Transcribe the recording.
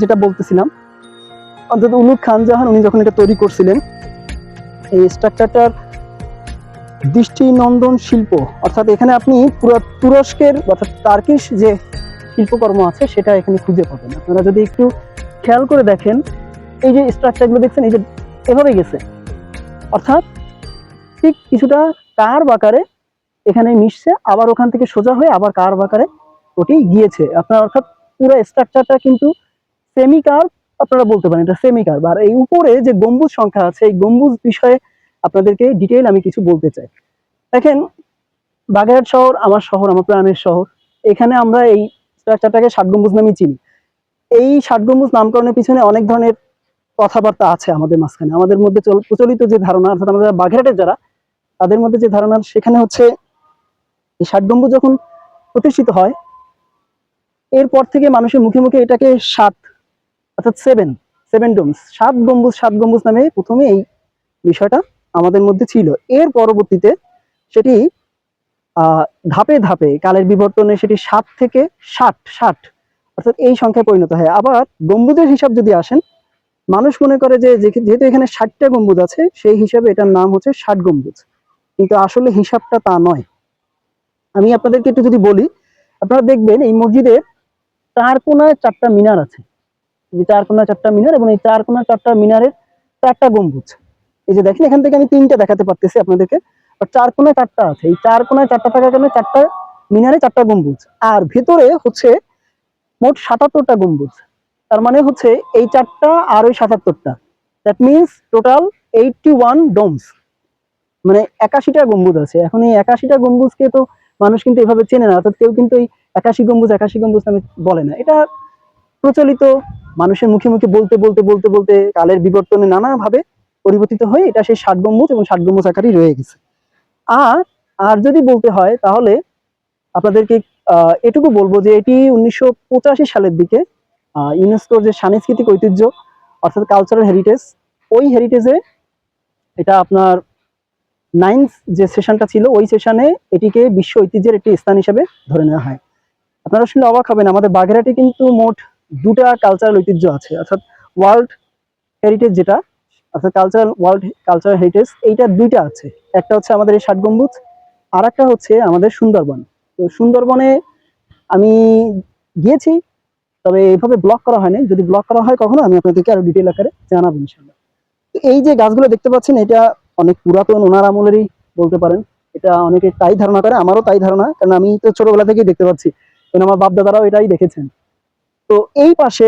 যেটা বলতেছিলাম, অন্তত উলুক খান জাহান উনি যখন এটা তৈরি করছিলেন, এই স্ট্রাকচারটার দৃষ্টিনন্দন শিল্প, অর্থাৎ এখানে আপনি পুরো তুরস্কের অর্থাৎ টার্কিশ যে শিল্পকর্ম আছে, সেটা এখানে খুঁজে পাবেন। আপনারা যদি একটু খেয়াল করে দেখেন, এই যে স্ট্রাকচারগুলো দেখছেন, এই যে এভাবে গেছে। অর্থাৎ ঠিক কিছুটা কার বাকারে এখানে মিশছে, আবার ওখান থেকে সোজা হয়ে আবার কার বাকারে ওটি গিয়েছে। আপনার অর্থাৎ পুরো স্ট্রাকচারটা কিন্তু সেমি কার্ভ আপনারা বলতে পারেন, এটা সেমি কার্ভ আর এই উপরে যে গম্বুজ সংখ্যা আছে, এই গম্বুজ বিষয়ে আপনাদেরকে ডিটেইল আমি কিছু বলতে চাই। দেখেন, বাগেরহাট শহর আমার শহর, আমার প্রাণের শহর। এখানে আমরা এই স্ট্রাকচারটাকে ষাট গম্বুজ নামে চিনি। এই ষাট গম্বুজ নামকরণের পিছনে অনেক ধরনের কথাবার্তা আছে আমাদের মাঝখানে। আমাদের মধ্যে প্রচলিত যে ধারণা, অর্থাৎ আমাদের বাগেরহাটের যারা, তাদের মধ্যে যে ধারণা সেখানে হচ্ছে, এই ষাট গম্বুজ যখন প্রতিষ্ঠিত হয়, এরপর থেকে মানুষের মুখে মুখে এটাকে সাত অর্থাৎ সেভেন সেভেন ডোমস সাত গম্বুজ সাত গম্বুজ নামে প্রথমে এই বিষয়টা আমাদের মধ্যে ছিল। এর পরবর্তীতে সেটি ধাপে ধাপে কালের বিবর্তনে সেটি সাত থেকে ষাট ষাট, অর্থাৎ এই সংখ্যায় পরিণত হয়। আবার গম্বুজের হিসাব যদি আসেন, মানুষ মনে করে যে যেহেতু এখানে ষাটটা গম্বুজ আছে, সেই হিসাবে এটার নাম হচ্ছে ষাট গম্বুজ। কিন্তু আসলে হিসাবটা তা নয়। আমি আপনাদেরকে একটু যদি বলি, আপনারা দেখবেন এই মসজিদের চার কোনায় চারটা মিনার আছে। যে চার কোনায় চারটা মিনার এবং এই চার কোনায় চারটা মিনারের চারটা গম্বুজ। এই যে দেখেন, এখান থেকে আমি তিনটা দেখাতে পারতেছি আপনাদেরকে। চার কোনায় চারটা আছে। এই চার কোনায় চারটা থাকার কারণে চারটা মিনারে চারটা গম্বুজ। আর ভেতরে হচ্ছে মোট সাতাত্তরটা গম্বুজ। তার মানে হচ্ছে এই চারটা আর ওই সাতাত্তরটা। That means total eighty one domes মানে একাশিটা গম্বুজ আছে। এখন এই একাশিটা গম্বুজকে তো মানুষ কিন্তু এভাবে চেনে না। অর্থাৎ কেউ কিন্তু এই একাশি গম্বুজ একাশি গম্বুজ নামে বলে না। এটা প্রচলিত মানুষের মুখে মুখে বলতে বলতে বলতে বলতে কালের বিবর্তনে নানাভাবে পরিবর্তিত হয়ে এটা সেই ষাট গম্বুজ এবং ষাট গম্বুজ আকারই রয়ে গেছে। আর আর যদি বলতে হয় তাহলে আপনাদেরকে আহ, এটুকু বলব যে এটি উনিশশো সালের দিকে আহ, ইউনেস্কোর যে সাংস্কৃতিক ঐতিহ্য অর্থাৎ কালচারাল হেরিটেজ ওই হেরিটেজে এটা আপনার নাইন্থ যে সেশনটা ছিল ওই সেশনে এটিকে বিশ্ব ঐতিহ্যের একটি স্থান হিসেবে ধরে নেওয়া হয়। আপনারা শুনলে অবাক হবেন আমাদের বাগেরহাটে কিন্তু মোট দুটা কালচারাল ঐতিহ্য আছে। অর্থাৎ ওয়ার্ল্ড হেরিটেজ যেটা, অর্থাৎ কালচারাল ওয়ার্ল্ড কালচারাল হেরিটেজ এইটা দুইটা আছে। একটা হচ্ছে আমাদের এই ষাট গম্বুজ আর একটা হচ্ছে আমাদের সুন্দরবন। তো সুন্দরবনে আমি গিয়েছি, তবে এইভাবে ব্লক করা হয়নি। যদি ব্লক করা হয় কখনো, আমি আপনাদেরকে আরও ডিটেল আকারে জানাব ইনশাল্লাহ তো এই যে গাছগুলো দেখতে পাচ্ছেন, এটা অনেক পুরাতন, ওনার আমলেরই বলতে পারেন। এটা অনেকে তাই ধারণা করে, আমারও তাই ধারণা, কারণ আমি তো ছোটবেলা থেকেই দেখতে পাচ্ছি। কারণ আমার বাপ দাদারাও এটাই দেখেছেন। তো এই পাশে